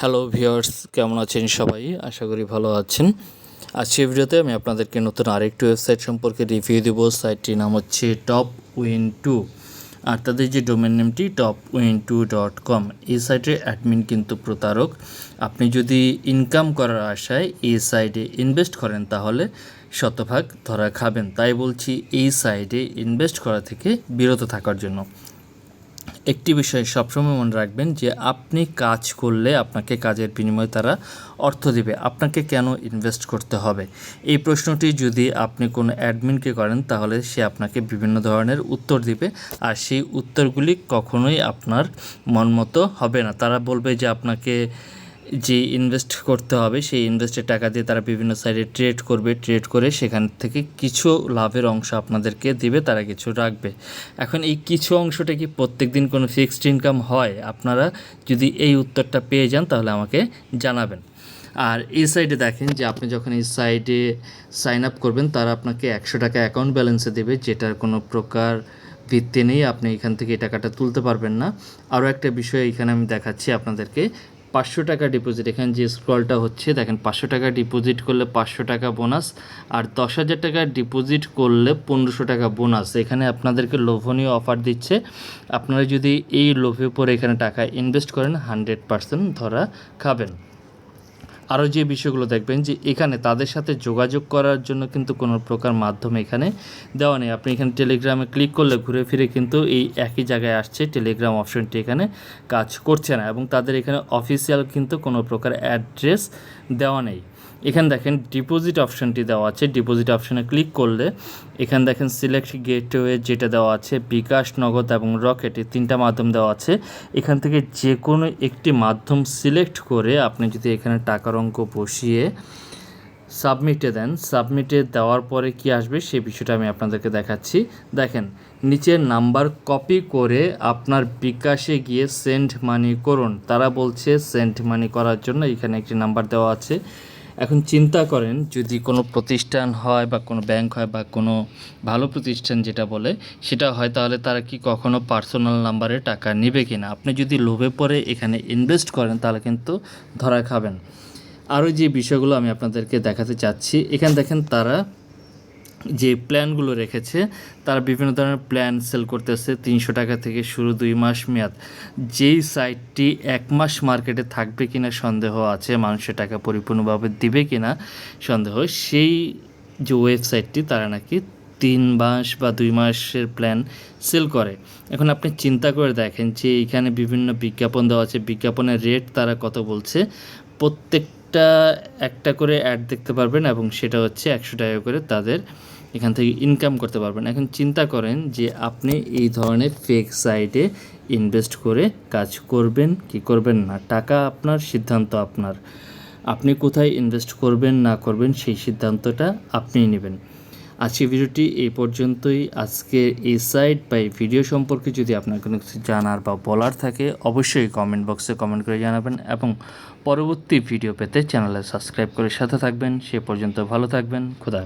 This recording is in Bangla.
হ্যালো ভিউয়ার্স কেমন আছেন সবাই? আশা করি ভালো আছেন। আজকের ভিডিওতে আমি আপনাদেরকে নতুন আরেকটি ওয়েবসাইট সম্পর্কে রিভিউ দেবো। সাইটটির নাম হচ্ছে টপ উইন টু আর তাদের যে domain নেমটি top win two dot com এই সাইটের অ্যাডমিন কিন্তু প্রতারক। আপনি যদি ইনকাম করার আশায় এই সাইটে ইনভেস্ট করেন, তাহলে শতভাগ ধরা খাবেন। তাই বলছি, এই সাইটে ইনভেস্ট করা থেকে বিরত থাকার জন্য। একটি বিষয় সবসময় মনে রাখবেন যে আপনি কাজ করলে আপনাকে কাজের বিনিময়ে তারা অর্থ দিবে। আপনাকে কেন ইনভেস্ট করতে হবে? এই প্রশ্নটি যদি আপনি কোনো অ্যাডমিনকে করেন, তাহলে সে আপনাকে বিভিন্ন ধরনের উত্তর দিবে, আর সেই উত্তরগুলি কখনোই আপনার মন মতো হবে না। তারা বলবে যে আপনাকে যে ইনভেস্ট করতে হবে, সেই ইনভেস্টের টাকা দিয়ে তারা বিভিন্ন সাইডে ট্রেড করবে ট্রেড করে সেখান থেকে কিছু লাভের অংশ আপনাদেরকে দিবে, তারা কিছু রাখবে। এখন এই কিছু অংশটা কি প্রত্যেক দিন কোনো ফিক্সড ইনকাম হয়? আপনারা যদি এই উত্তরটা পেয়ে যান, তাহলে আমাকে জানাবেন। আর এই সাইডে দেখেন যে আপনি যখন এই সাইডে সাইন আপ করবেন, তারা আপনাকে একশো টাকা অ্যাকাউন্ট ব্যালেন্সে দেবে, যেটার কোনো প্রকার ভিত্তি নেই। আপনি এখান থেকে এই টাকাটা তুলতে পারবেন না। আরও একটা বিষয় এখানে আমি দেখাচ্ছি আপনাদেরকে। পাঁচশো টাকা ডিপোজিট এখানে যে স্ক্রলটা হচ্ছে, দেখেন পাঁচশো টাকা ডিপোজিট করলে পাঁচশো টাকা বোনাস আর দশ হাজার টাকা ডিপোজিট করলে পনেরোশো টাকা বোনাস এখানে আপনাদেরকে লোভনীয় অফার দিচ্ছে। আপনারা যদি এই লোভে পরে এখানে টাকা ইনভেস্ট করেন হান্ড্রেড পার্সেন্ট ধরা খাবেন। আরও যে বিষয়গুলো দেখবেন যে এখানে তাদের সাথে যোগাযোগ করার জন্য কিন্তু কোনো প্রকার মাধ্যম এখানে দেওয়া নেই। আপনি এখানে টেলিগ্রামে ক্লিক করলে ঘুরে ফিরে কিন্তু এই একই জায়গায় আসছে টেলিগ্রাম অপশনটি এখানে কাজ করছে না এবং তাদের এখানে অফিসিয়াল কিন্তু কোনো প্রকার অ্যাড্রেস দেওয়া নেই। এখানে দেখেন ডিপোজিট অপশনটি দেওয়া আছে। ডিপোজিট অপশানে ক্লিক করলে এখানে দেখেন সিলেক্ট গেটওয়ে যেটা দেওয়া আছে, বিকাশ, নগদ এবং রকেট এই তিনটা মাধ্যম দেওয়া আছে। এখান থেকে যে কোনো একটি মাধ্যম সিলেক্ট করে আপনি যদি এখানে টাকার অঙ্ক বসিয়ে সাবমিটে দেন সাবমিটে দেওয়ার পরে কি আসবে সেই বিষয়টা আমি আপনাদেরকে দেখাচ্ছি। দেখেন, নিচের নাম্বার কপি করে আপনার বিকাশে গিয়ে সেন্ড মানি করুন। তারা বলছে সেন্ড মানি করার জন্য এখানে একটি নাম্বার দেওয়া আছে। এখন চিন্তা করেন, যদি কোনো প্রতিষ্ঠান হয় বা কোনো ব্যাংক হয় বা কোনো ভালো প্রতিষ্ঠান যেটা বলে, সেটা হয় তাহলে তারা কি কখনো পার্সোনাল নাম্বারে টাকা নেবে কি না আপনি যদি লোভে পরে এখানে ইনভেস্ট করেন, তাহলে কিন্তু ধরা খাবেন। আরও যে বিষয়গুলো আমি আপনাদেরকে দেখাতে চাচ্ছি, এখানে দেখেন তারা যে প্ল্যানগুলো রেখেছে, তারা বিভিন্ন ধরনের প্ল্যান সেল করতেছে তিনশো টাকা থেকে শুরু দুই মাস মেয়াদ। যেই সাইটটি এক মাস মার্কেটে থাকবে কিনা সন্দেহ আছে, মানুষের টাকা পরিপূর্ণভাবে দিবে কিনা সন্দেহ। সেই যে ওয়েবসাইটটি, তারা নাকি তিন মাস বা দুই মাসের প্ল্যান সেল করে। এখন আপনি চিন্তা করে দেখেন যে এখানে বিভিন্ন বিজ্ঞাপন দেওয়া আছে, বিজ্ঞাপনের রেট তারা কত বলছে। প্রত্যেকটা একটা করে অ্যাড দেখতে পারবেন এবং সেটা হচ্ছে একশো টাকা করে তাদের এখান থেকে ইনকাম করতে পারবেন। এখন চিন্তা করেন যে আপনি এই ধরনের ফেক সাইটে ইনভেস্ট করে কাজ করবেন কি করবেন না? টাকা আপনার, সিদ্ধান্ত আপনার। আপনি কোথায় ইনভেস্ট করবেন, না করবেন সেই সিদ্ধান্তটা আপনিই নেবেন। আজকে ভিডিওটি এই পর্যন্তই। আজকে এই সাইট বা এই ভিডিও সম্পর্কে যদি আপনার কোনো কিছু জানার বা বলার থাকে, অবশ্যই কমেন্ট বক্সে কমেন্ট করে জানাবেন এবং পরবর্তী ভিডিও পেতে চ্যানেলে সাবস্ক্রাইব করে সাথে থাকবেন। সে পর্যন্ত ভালো থাকবেন। খুদা